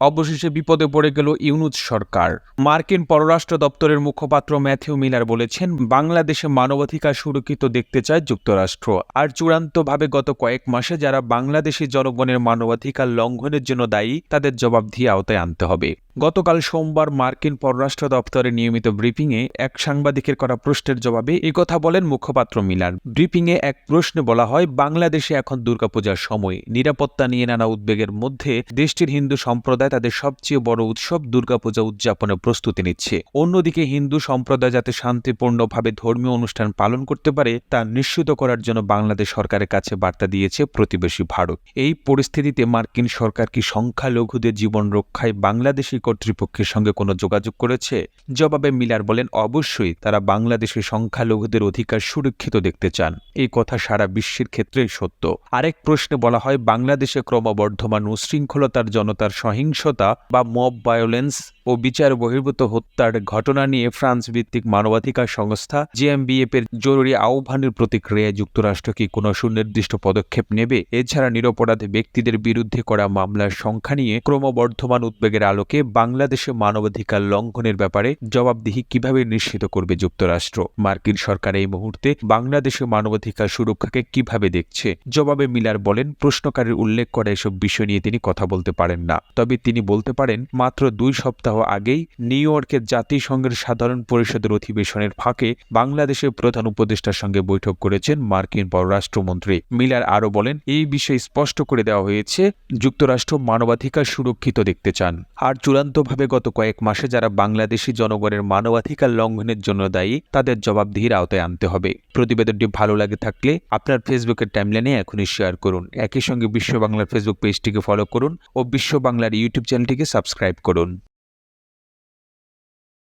অবশেষে বিপদে পড়ে গেল ইউনুস সরকার। মার্কিন পররাষ্ট্র দপ্তরের মুখপাত্র ম্যাথিউ মিলার বলেছেন, বাংলাদেশে মানবাধিকার সুরক্ষিত দেখতে চায় যুক্তরাষ্ট্র। আর চূড়ান্তভাবে গত কয়েক মাসে যারা বাংলাদেশি জনগণের মানবাধিকার লঙ্ঘনের জন্য দায়ী, তাদের জবাবদিহি আওতায় আনতে হবে। গতকাল সোমবার মার্কিন পররাষ্ট্র দপ্তরের নিয়মিত ব্রিফিংয়ে এক সাংবাদিকের করা প্রশ্নের জবাবে কথা বলেন মুখপাত্র মিলার ব্রিফিংয়ে এক প্রশ্নে বলা হয়, বাংলাদেশে এখন দুর্গাপূজার সময়। নিরাপত্তা নিয়ে নানা উদ্বেগের মধ্যে দেশটির হিন্দু সম্প্রদায় তাদের সবচেয়ে বড় উৎসব দুর্গাপূজা উদযাপনের প্রস্তুতি নিচ্ছে। অন্যদিকে হিন্দু সম্প্রদায় যাতে শান্তিপূর্ণভাবে ধর্মীয় অনুষ্ঠান পালন করতে পারে, তা নিশ্চিত করার জন্য বাংলাদেশ সরকারের কাছে বার্তা দিয়েছে প্রতিবেশী ভারত। এই পরিস্থিতিতে মার্কিন সরকার কি সংখ্যালঘুদের জীবন রক্ষায় বাংলাদেশি কর্তৃপক্ষের সঙ্গে কোনো যোগাযোগ করেছে? জবাবে মিলার বলেন, অবশ্যই তারা বাংলাদেশের সংখ্যালঘুদের অধিকার সুরক্ষিত দেখতে চান। এই কথা সারা বিশ্বের ক্ষেত্রেই সত্য। আরেক প্রশ্নে বলা হয়, বাংলাদেশে ক্রমবর্ধমান উশৃঙ্খলতার জনতার সহিংসতা বা মব ভায়োলেন্স ও বিচার বহির্ভূত হত্যার ঘটনা নিয়ে ফ্রান্স ভিত্তিক মানবাধিকার সংস্থা জিএমবিএফ এর জরুরি আহ্বানের প্রতিক্রিয়ায় যুক্তরাষ্ট্র কি কোনো সুনির্দিষ্ট পদক্ষেপ নেবে? এছাড়া নিরপরাধ ব্যক্তিদের বিরুদ্ধে করা মামলার সংখ্যা নিয়ে ক্রমবর্ধমান উদ্বেগের আলোকে বাংলাদেশে মানবাধিকার লঙ্ঘনের ব্যাপারে জবাবদিহি কীভাবে নিশ্চিত করবে যুক্তরাষ্ট্র? মার্কিন সরকার এই মুহূর্তে বাংলাদেশে মানবাধিকার সুরক্ষাকে কীভাবে দেখছে? জবাবে মিলার বলেন, প্রশ্নকারীর উল্লেখ করা এসব বিষয় নিয়ে তিনি কথা বলতে পারেন না। তবে তিনি বলতে পারেন, মাত্র দুই সপ্তাহ আগেই নিউ ইয়র্কের জাতিসংঘের সাধারণ পরিষদের অধিবেশনের ফাঁকে বাংলাদেশের প্রধান উপদেষ্টার সঙ্গে বৈঠক করেছেন মার্কিন পররাষ্ট্রমন্ত্রী। মিলার আরও বলেন, এই বিষয়ে স্পষ্ট করে দেওয়া হয়েছে, যুক্তরাষ্ট্র মানবাধিকার সুরক্ষিত দেখতে চান। আর চূড়ান্তভাবে গত কয়েক মাসে যারা বাংলাদেশি জনগণের মানবাধিকার লঙ্ঘনের জন্য দায়ী, তাদের জবাবদিহির আওতায় আনতে হবে। প্রতিবেদনটি ভালো লাগে থাকলে আপনার ফেসবুকের টাইমলাইনে এখনই শেয়ার করুন। একই সঙ্গে বিশ্ব বাংলার ফেসবুক পেজটিকে ফলো করুন ও বিশ্ব বাংলার ইউটিউব চ্যানেলটিকে সাবস্ক্রাইব করুন।